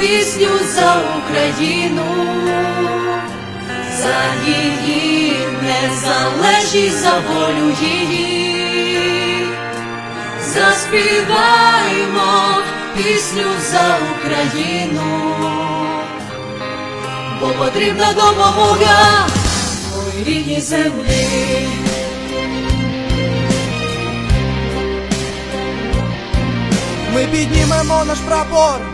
пісню за Україну, за її незалежність, за волю її. Заспіваємо пісню за Україну, бо потрібна допомога моїй рідній землі. Ми піднімемо наш прапор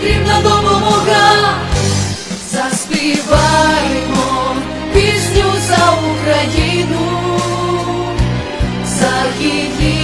Потрібна допомога. заспіваємо пісню за Україну, за її